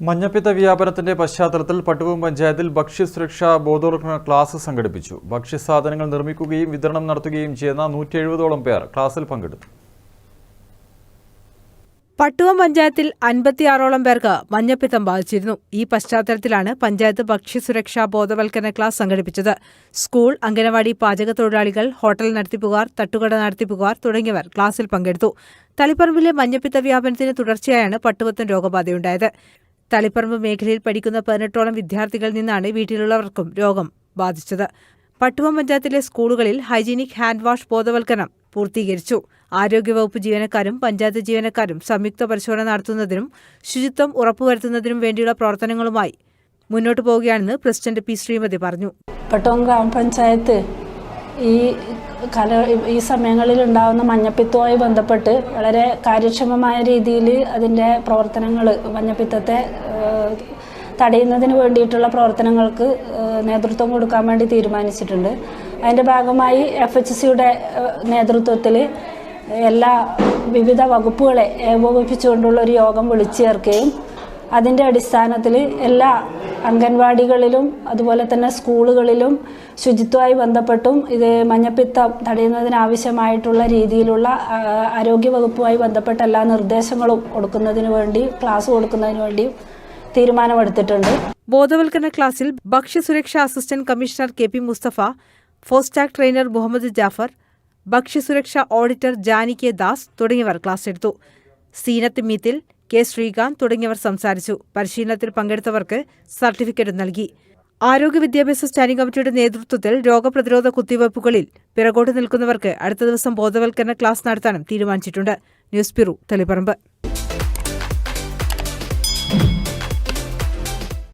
മഞ്ഞപ്പിത്ത വ്യാപനത്തിന്റെ പശ്ചാത്തലത്തിൽ പട്ടുവം പഞ്ചായത്തിൽ ഭക്ഷ്യസുരക്ഷാ ബോധവൽക്കരണ ക്ലാസ് സംഘടിപ്പിച്ചു. ഭക്ഷ്യസാധനങ്ങൾ നിർമ്മിക്കുകയും വിതരണം നടത്തുകയും ചെയ്യുന്ന നൂറ്റി എഴുപതോളം പേർ ക്ലാസ്സിൽ പങ്കെടുത്തു. പട്ടുവം പഞ്ചായത്തിൽ അൻപത്തിയാറോളം പേർക്ക് മഞ്ഞപ്പിത്തം ബാധിച്ചിരുന്നു. ഈ പശ്ചാത്തലത്തിലാണ് പഞ്ചായത്ത് ഭക്ഷ്യസുരക്ഷാ ബോധവൽക്കരണ ക്ലാസ് സംഘടിപ്പിച്ചത്. സ്കൂൾ അംഗനവാടി പാചക തൊഴിലാളികൾ ഹോട്ടൽ നടത്തിപ്പുകാർ തട്ടുകട നടത്തിപ്പുകാർ തുടങ്ങിയവർ ക്ലാസ്സിൽ പങ്കെടുത്തു. തളിപ്പറമ്പിലെ മഞ്ഞപ്പിത്ത വ്യാപനത്തിന് തുടർച്ചയായാണ് പട്ടുവത്തൻ രോഗബാധയുണ്ടായത്. തളിപ്പറമ്പ് മേഖലയിൽ പഠിക്കുന്ന പതിനെട്ടോളം വിദ്യാർത്ഥികളിൽ നിന്നാണ് വീട്ടിലുള്ളവർക്കും രോഗം ബാധിച്ചത്. പട്ടുവം പഞ്ചായത്തിലെ സ്കൂളുകളിൽ ഹൈജീനിക് ഹാൻഡ് വാഷ് ബോധവൽക്കരണം പൂർത്തീകരിച്ചു. ആരോഗ്യവകുപ്പ് ജീവനക്കാരും പഞ്ചായത്ത് ജീവനക്കാരും സംയുക്ത പരിശോധന നടത്തുന്നതിനും ശുചിത്വം ഉറപ്പുവരുത്തുന്നതിനും വേണ്ടിയുള്ള പ്രവർത്തനങ്ങളുമായി മുന്നോട്ടു പോവുകയാണെന്ന് പ്രസിഡന്റ് പി ശ്രീമതി പറഞ്ഞു. പട്ടോം ഗ്രാമപഞ്ചായത്ത് ഈ കല ഈ സമയങ്ങളിൽ ഉണ്ടാകുന്ന മഞ്ഞപ്പിത്തവുമായി ബന്ധപ്പെട്ട് വളരെ കാര്യക്ഷമമായ രീതിയിൽ അതിന്റെ പ്രവർത്തനങ്ങൾ മഞ്ഞപ്പിത്തത്തെ തടയുന്നതിന് വേണ്ടിയിട്ടുള്ള പ്രവർത്തനങ്ങൾക്ക് നേതൃത്വം കൊടുക്കാൻ വേണ്ടി തീരുമാനിച്ചിട്ടുണ്ട്. അതിന്റെ ഭാഗമായി എഫ് എച്ച് സിയുടെ നേതൃത്വത്തിൽ എല്ലാ വിവിധ വകുപ്പുകളെ ഏകോപിപ്പിച്ചുകൊണ്ടുള്ള ഒരു യോഗം വിളിച്ചു ചേർക്കുകയും അതിന്റെ അടിസ്ഥാനത്തിൽ എല്ലാ അംഗൻവാടികളിലും അതുപോലെ തന്നെ സ്കൂളുകളിലും ശുചിത്വമായി ബന്ധപ്പെട്ടും ഇത് മഞ്ഞപ്പിത്തം തടയുന്നതിനാവശ്യമായിട്ടുള്ള രീതിയിലുള്ള ആരോഗ്യ ആരോഗ്യവകുപ്പുമായി ബന്ധപ്പെട്ട എല്ലാ നിർദ്ദേശങ്ങളും കൊടുക്കുന്നതിന് വേണ്ടി ക്ലാസ് കൊടുക്കുന്നതിന് വേണ്ടി തീരുമാനമെടുത്തിട്ടുണ്ട്. ബോധവൽക്കരണ ക്ലാസ്സിൽ ഭക്ഷ്യസുരക്ഷാ assistant commissioner K P Mustafa FoSTaC trainer Muhammad Jafar ഭക്ഷ്യസുരക്ഷാ ഓഡിറ്റർ ജാനി കെ ദാസ് തുടങ്ങിയവർ ക്ലാസ് എടുത്തു. സീനത്ത് മീത്തിൽ കെ ശ്രീകാന്ത് തുടങ്ങിയവർ സംസാരിച്ചു. പരിശീലനത്തിൽ പങ്കെടുത്തവർക്ക് സർട്ടിഫിക്കറ്റ് നൽകി. ആരോഗ്യ വിദ്യാഭ്യാസ സ്റ്റാൻഡിംഗ് കമ്മിറ്റിയുടെ നേതൃത്വത്തിൽ രോഗപ്രതിരോധ കുത്തിവയ്പ്പുകളിൽ പിറകോട്ട് നിൽക്കുന്നവർക്ക് അടുത്ത ദിവസം ബോധവൽക്കരണ ക്ലാസ് നടത്താനും തീരുമാനിച്ചിട്ടുണ്ട്. News bureau Taliparamba.